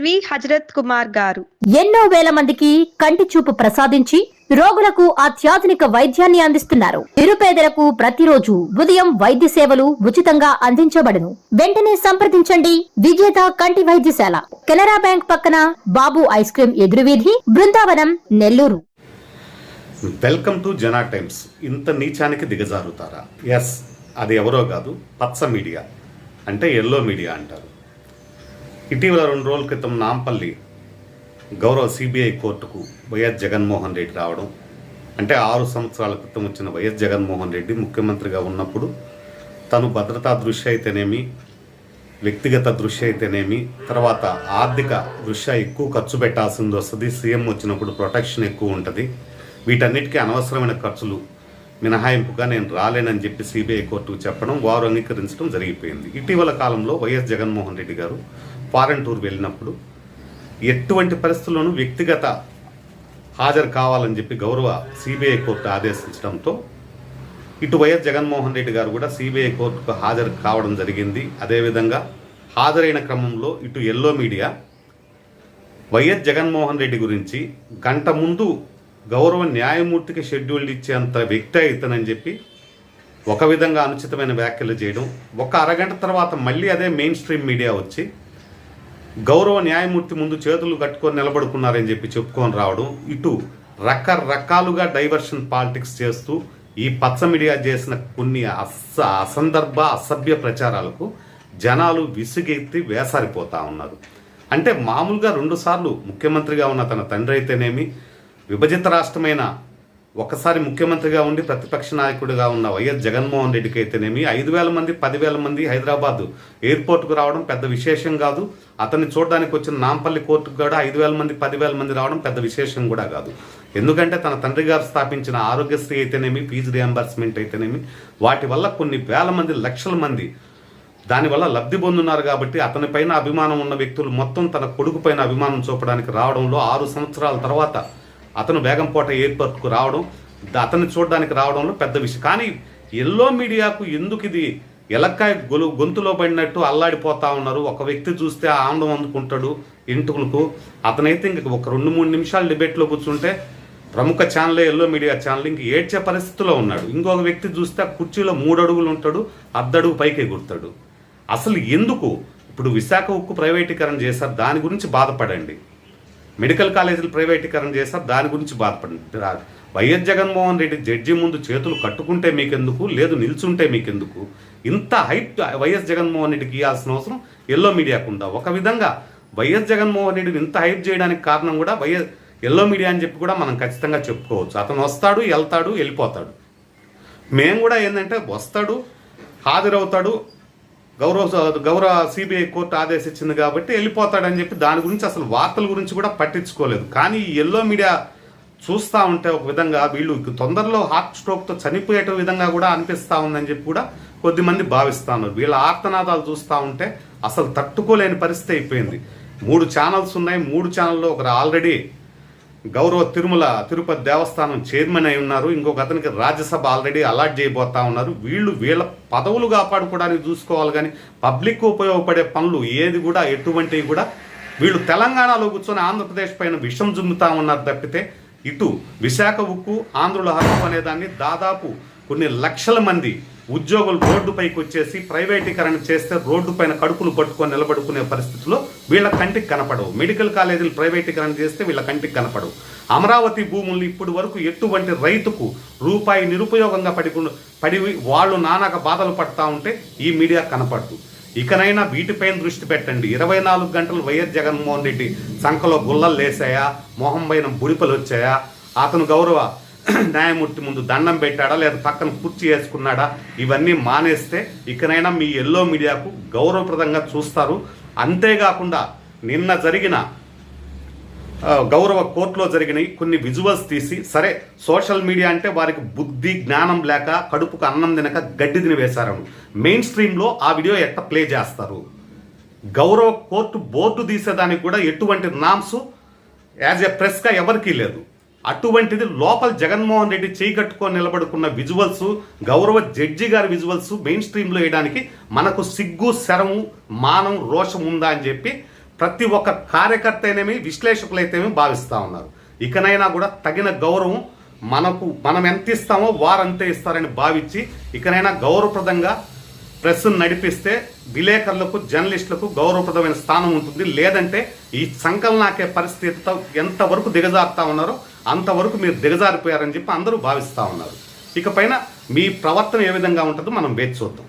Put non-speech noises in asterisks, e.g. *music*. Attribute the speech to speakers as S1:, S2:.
S1: LV Hazrat Kumar గారు.
S2: ఎన్నో వేల మందికి కంటి చూపు ప్రసాదించి రోగులకు అత్యాధునిక వైద్యాన్ని అందిస్తున్నారు. నిరుపేదలకు ప్రతిరోజు ఉదయం వైద్య సేవలు ఉచితంగా అందించబడును. వెంటనే సంప్రదించండి. విజేత కంటి వైద్యశాల. కెనరా బ్యాంక్ పక్కన Babu ice cream ఎదురువీధి Brindavanam Nellore.
S3: Welcome to Jana times. ఇంత నీచానికి దిగజారుతారా? ఎస్ అది ఎవరో కాదు పచ్చ మీడియా. అంటే ఎల్లో మీడియా అంటారు. ఇటీవల రెండు రోజుల క్రితం నాంపల్లి గౌరవ సిబిఐ కోర్టుకు వైఎస్ జగన్మోహన్ రెడ్డి రావడం అంటే ఆరు సంవత్సరాల క్రితం వచ్చిన వైఎస్ జగన్మోహన్ రెడ్డి ముఖ్యమంత్రిగా ఉన్నప్పుడు తను భద్రతా దృష్టి అయితేనేమి వ్యక్తిగత దృష్టి అయితేనేమి తర్వాత ఆర్థిక దృష్ట్యా ఎక్కువ ఖర్చు పెట్టాల్సింది వస్తుంది సీఎం వచ్చినప్పుడు ప్రొటెక్షన్ ఎక్కువ ఉంటుంది. వీటన్నిటికీ అనవసరమైన ఖర్చులు మినహాయింపుగా నేను రాలేనని చెప్పి సిబిఐ కోర్టుకు చెప్పడం వారు అంగీకరించడం జరిగిపోయింది. ఇటీవల కాలంలో వైఎస్ జగన్మోహన్ రెడ్డి గారు ఫారెన్ టూర్ వెళ్ళినప్పుడు ఎటువంటి పరిస్థితుల్లోనూ వ్యక్తిగత హాజరు కావాలని చెప్పి గౌరవ సిబిఐ కోర్టు ఆదేశించడంతో ఇటు వైఎస్ జగన్మోహన్ రెడ్డి గారు కూడా సిబిఐ కోర్టుకు హాజరు కావడం జరిగింది. అదేవిధంగా హాజరైన క్రమంలో ఇటు yellow media Y S Jaganmohan Reddy గురించి గంట ముందు గౌరవ న్యాయమూర్తికి షెడ్యూల్ ఇచ్చేంత వ్యక్తి అవుతానని చెప్పి ఒక విధంగా అనుచితమైన వ్యాఖ్యలు చేయడం ఒక అరగంట తర్వాత మళ్ళీ అదే మెయిన్ స్ట్రీమ్ మీడియా వచ్చి గౌరవ న్యాయమూర్తి ముందు చేతులు కట్టుకొని నిలబడుకున్నారని చెప్పి చెప్పుకొని రావడం ఇటు రకరకాలుగా డైవర్షన్ పాలిటిక్స్ చేస్తూ ఈ పచ్చ మీడియా చేసిన కొన్ని అస అసందర్భ అసభ్య ప్రచారాలకు జనాలు విసుగెత్తి వేసారిపోతా ఉన్నారు. అంటే మామూలుగా రెండుసార్లు ముఖ్యమంత్రిగా ఉన్న తన తండ్రి అయితేనేమి విభజిత రాష్ట్రమైన ఒకసారి ముఖ్యమంత్రిగా ఉండి ప్రతిపక్ష నాయకుడిగా ఉన్న వైఎస్ జగన్మోహన్ రెడ్డికి అయితేనేమి ఐదు వేల మంది పదివేల మంది హైదరాబాద్ ఎయిర్పోర్ట్కు రావడం పెద్ద విశేషం కాదు. అతన్ని చూడడానికి వచ్చిన నాంపల్లి కోర్టుకు కూడా ఐదు వేల మంది పదివేల మంది రావడం పెద్ద విశేషం కూడా కాదు. ఎందుకంటే తన తండ్రి గారు స్థాపించిన ఆరోగ్యశ్రీ అయితేనేమి ఫీజు రియంబర్స్మెంట్ అయితేనేమి వాటి వల్ల కొన్ని వేల మంది లక్షల మంది దానివల్ల లబ్ధి పొందున్నారు కాబట్టి అతనిపైన అభిమానం ఉన్న వ్యక్తులు మొత్తం తన కొడుకు పైన అభిమానం చూపడానికి రావడంలో ఆరు సంవత్సరాల తర్వాత అతను వేగంపోట ఎయిర్పోర్ట్కు రావడం అతన్ని చూడడానికి రావడంలో పెద్ద విషయం. కానీ ఎల్లో మీడియాకు ఎందుకు ఇది ఎలక్కాయ గొలు గొంతులో పడినట్టు అల్లాడిపోతా ఉన్నారు? ఒక వ్యక్తి చూస్తే ఆనందం అందుకుంటాడు ఇంటుకులకు. అతనైతే ఇంక ఒక రెండు మూడు నిమిషాలు డిబేట్లో కూర్చుంటే ప్రముఖ ఛానల్ ఎల్లో మీడియా ఛానల్ ఇంక ఏడ్చే పరిస్థితిలో ఉన్నాడు. ఇంకొక వ్యక్తి చూస్తే ఆ కుర్చీలో మూడు అడుగులు ఉంటాడు అర్ధడుగు పైకి ఎగురుతాడు అసలు ఎందుకు? ఇప్పుడు విశాఖ ఉక్కు ప్రైవేటీకరణ చేశారు దాని గురించి బాధపడండి. మెడికల్ కాలేజీలు ప్రైవేటీకరణ చేస్తారు దాని గురించి బాధపడండి Y S Jaganmohan Reddy judge ముందు చేతులు కట్టుకుంటే మీకెందుకు? లేదు నిల్చుంటే మీకెందుకు? ఇంత హైప్ వైఎస్ జగన్మోహన్ రెడ్డికి ఇవ్వాల్సిన అవసరం ఎల్లో మీడియాకు ఉందా? ఒక విధంగా వైఎస్ జగన్మోహన్ రెడ్డిని ఇంత హైప్ చేయడానికి కారణం కూడా వైఎస్ ఎల్లో మీడియా అని చెప్పి కూడా మనం ఖచ్చితంగా చెప్పుకోవచ్చు. అతను వస్తాడు వెళ్తాడు వెళ్ళిపోతాడు. మేము కూడా ఏంటంటే వస్తాడు హాజరవుతాడు గౌరవ గౌరవ సిబిఐ కోర్టు ఆదేశించింది కాబట్టి వెళ్ళిపోతాడని చెప్పి దాని గురించి అసలు వార్తల గురించి కూడా పట్టించుకోలేదు. కానీ ఈ ఎల్లో మీడియా చూస్తూ ఉంటే ఒక విధంగా వీళ్ళు తొందరలో హార్ట్ స్ట్రోక్తో చనిపోయేట విధంగా కూడా అనిపిస్తూ ఉందని చెప్పి కూడా కొద్దిమంది భావిస్తా ఉన్నారు. వీళ్ళ ఆర్తనాదాలు చూస్తూ ఉంటే అసలు తట్టుకోలేని పరిస్థితి అయిపోయింది. మూడు ఛానల్స్ ఉన్నాయి. మూడు ఛానల్లో ఒకరు ఆల్రెడీ గౌరవ తిరుమల తిరుపతి దేవస్థానం చైర్మన్ అయి ఉన్నారు. ఇంకొక అతనికి రాజ్యసభ ఆల్రెడీ అలాట్ చేయబోతా ఉన్నారు. వీళ్ళు వీళ్ళ పదవులు కాపాడుకోవడానికి చూసుకోవాలి కానీ పబ్లిక్ ఉపయోగపడే పనులు ఏది కూడా ఎటువంటివి కూడా వీళ్ళు తెలంగాణలో కూర్చొని ఆంధ్రప్రదేశ్ పైన విషం జుమ్ముతా ఉన్నారు తప్పితే ఇటు విశాఖ ఉక్కు ఆంధ్రుల హక్కు అనేదాన్ని దాదాపు కొన్ని లక్షల మంది ఉద్యోగులు రోడ్డుపైకి వచ్చేసి ప్రైవేటీకరణ చేస్తే రోడ్డు పైన కడుపులు పట్టుకొని నిలబడుకునే పరిస్థితిలో వీళ్ళ కంటికి కనపడవు. మెడికల్ కాలేజీలు ప్రైవేటీకరణ చేస్తే వీళ్ళ కంటికి కనపడవు. అమరావతి భూములు ఇప్పటి వరకు ఎటువంటి రైతుకు రూపాయి నిరుపయోగంగా పడి పడి వాళ్ళు నానాక బాధలు పడతా ఉంటే ఈ మీడియా కనపడదు. ఇకనైనా వీటిపైన దృష్టి పెట్టండి. ఇరవై నాలుగు గంటలు వైఎస్ జగన్మోహన్ రెడ్డి సంఖలో గుల్లలు లేసాయా మొహం పైన బుడిపలు వచ్చాయా? అతను గౌరవ *clears throat* న్యాయమూర్తి ముందు దండం పెట్టాడా లేదా పక్కన కుర్చీ వేసుకున్నాడా? ఇవన్నీ మానేస్తే ఇకనైనా మీ ఎల్లో మీడియాకు గౌరవప్రదంగా చూస్తారు. అంతేకాకుండా నిన్న జరిగిన గౌరవ కోర్టులో జరిగినవి కొన్ని విజువల్స్ తీసి సరే సోషల్ మీడియా అంటే వారికి బుద్ధి జ్ఞానం లేక కడుపుకు అన్నం తినక గడ్డి తిని వేశారు మెయిన్ స్ట్రీమ్లో ఆ వీడియో ఎట్ట ప్లే చేస్తారు? గౌరవ కోర్టు బోర్డు తీసేదానికి కూడా ఎటువంటి నామ్స్ యాజ్ ఎ ప్రెస్గా ఎవరికీ లేదు. అటువంటిది లోపల జగన్మోహన్ రెడ్డి చేయి కట్టుకొని నిలబడుకున్న విజువల్స్ గౌరవ జడ్జి గారి విజువల్స్ మెయిన్ స్ట్రీమ్లో వేయడానికి మనకు సిగ్గు శరము మానం రోషం ఉందా అని చెప్పి ప్రతి ఒక్క కార్యకర్త అయినేమి విశ్లేషకులైతేమి భావిస్తూ ఉన్నారు. ఇకనైనా కూడా తగిన గౌరవం మనకు మనం ఎంత ఇస్తామో వారు అంతే ఇస్తారని భావించి ఇకనైనా గౌరవప్రదంగా ప్రెస్ను నడిపిస్తే విలేకరులకు జర్నలిస్టులకు గౌరవప్రదమైన స్థానం ఉంటుంది. లేదంటే ఈ సంకలనాకే పరిస్థితితో ఎంతవరకు దిగజారుతా ఉన్నారో అంతవరకు మీరు దిగజారిపోయారని చెప్పి అందరూ భావిస్తూ ఉన్నారు. ఇకపైన మీ ప్రవర్తన ఏ విధంగా ఉంటుందో మనం వేచి చూద్దాం.